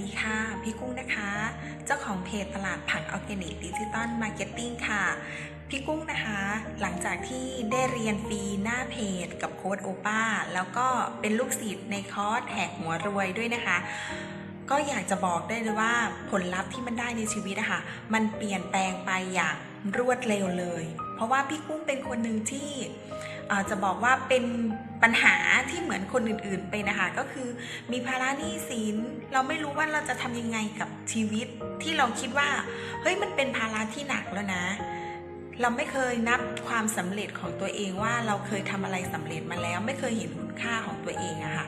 ดีค่ะ พี่กุ้งนะคะ เจ้าของเพจตลาดผักออร์แกนิกดิจิตอลมาร์เก็ตติ้งค่ะ พี่กุ้งนะคะ หลังจากที่ได้เรียนฟรีหน้าเพจกับโค้ดโอป้า แล้วก็เป็นลูกศิษย์ในคอร์สแหกหัวรวยด้วยนะคะ ก็อยากจะบอกได้เลยว่าผลลัพธ์ที่มันได้ในชีวิตอะคะมันเปลี่ยนแปลงไปอย่างรวดเร็วเลย เพราะว่าพี่กุ้งเป็นคนหนึ่งที่ จะบอกว่าเป็นปัญหาที่เหมือนคนอื่นๆไปนะคะก็คือมีภาระหนี้สินเราไม่รู้ว่าเราจะทำยังไงกับชีวิตที่เราคิดว่าเฮ้ยมันเป็นภาระที่หนักแล้วนะ เราไม่เคยนับความสำเร็จของตัวเองว่าเราเคยทำอะไรสำเร็จมาแล้ว ไม่เคยเห็นคุณค่าของตัวเองอะค่ะ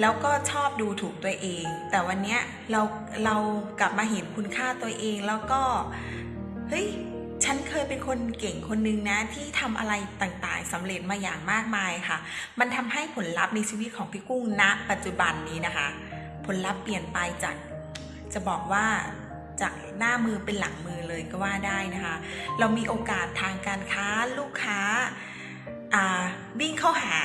แล้วก็ชอบดูถูกตัวเอง แต่วันเนี้ยเราเรากลับมาเห็นคุณค่าตัวเองแล้วก็เฮ้ย ฉันเคยเป็นคนเก่งคนนึงนะที่ทำอะไรต่างๆสำเร็จมาอย่างมากมายค่ะ มันทำให้ผลลัพธ์ในชีวิตของพี่กุ้งณ ปัจจุบันนี้นะคะ ผลลัพธ์เปลี่ยนไปจาก จะบอกว่าจากหน้ามือเป็นหลังมือเลยก็ว่าได้นะคะ เรามีโอกาสทางการค้าลูกค้าวิ่งเข้าหา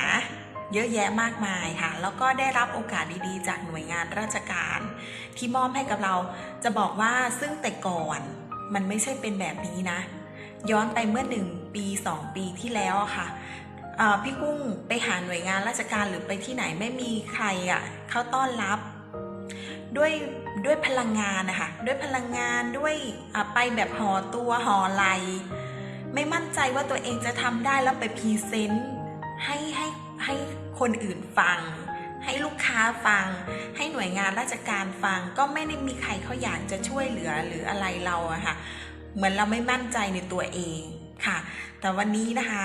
เยอะแยะมากมายค่ะ แล้วก็ได้รับโอกาสดีๆ จากหน่วยงานราชการ ที่มอบให้กับเราจะบอกว่าซึ่งแต่ก่อน มันไม่ใช่เป็นแบบนี้นะ ย้อนไปเมื่อหนึ่งปีสองปีที่แล้วอะค่ะพี่กุ้งไปหาหน่วยงานราชการหรือไปที่ไหนไม่มีใครอะเขาต้อนรับ ด้วยด้วยพลังงานนะคะด้วยพลังงานด้วยไปแบบห่อตัวห่อไหลไม่มั่นใจว่าตัวเองจะทำได้แล้วไปพรีเซนต์ให้ให้ให้คนอื่นฟัง ให้ลูกค้าฟัง ให้หน่วยงานราชการฟัง ก็ไม่ได้มีใครเขาอยากจะช่วยเหลือหรืออะไรเราอะค่ะ เหมือนเราไม่มั่นใจในตัวเองค่ะ แต่วันนี้นะคะ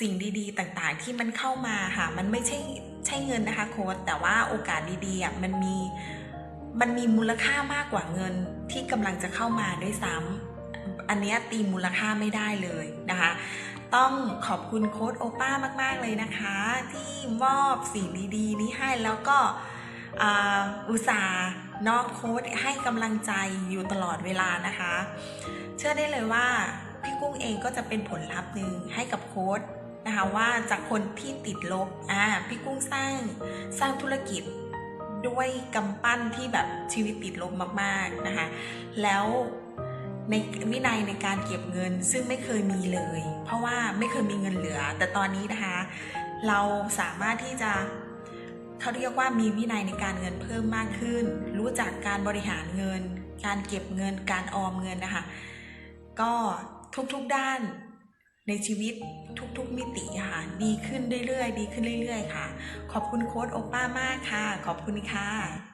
สิ่งดีๆต่างๆที่มันเข้ามาค่ะ มันไม่ใช่ใช่เงินนะคะโค้ดแต่ว่าโอกาสดีๆอะมันมีมันมีมูลค่ามากกว่าเงินที่กำลังจะเข้ามาด้วยซ้ำ อันนี้ตีมูลค่าไม่ได้เลยนะคะ ต้องขอบคุณโค้ดโอป้ามากๆเลยนะคะ ที่มอบสิ่งดีๆ นี้ให้แล้วก็อุตส่าห์นอกโค้ดให้กำลังใจอยู่ตลอดเวลานะคะ เชื่อได้เลยว่าพี่กุ้งเองก็จะเป็นผลลัพธ์หนึ่งให้กับโค้ดนะคะว่าจากคนที่ติดลบอ่าพี่กุ้งสร้างสร้างธุรกิจด้วยกำปั้นที่แบบชีวิตติดลบมากๆนะคะ แล้ว ในวินัยในการเก็บเงินซึ่งไม่เคยมีเลย เพราะว่าไม่เคยมีเงินเหลือ แต่ตอนนี้นะคะ เราสามารถที่จะเขาเรียกว่ามีวินัยในการเงินเพิ่มมากขึ้น รู้จักการบริหารเงิน การเก็บเงินการออมเงินนะคะ ก็ทุกๆด้านในชีวิตทุกๆมิติค่ะดีขึ้นเรื่อยๆ ดีขึ้นเรื่อยๆ ค่ะ ขอบคุณโค้ดโอป้ามากค่ะ ขอบคุณค่ะ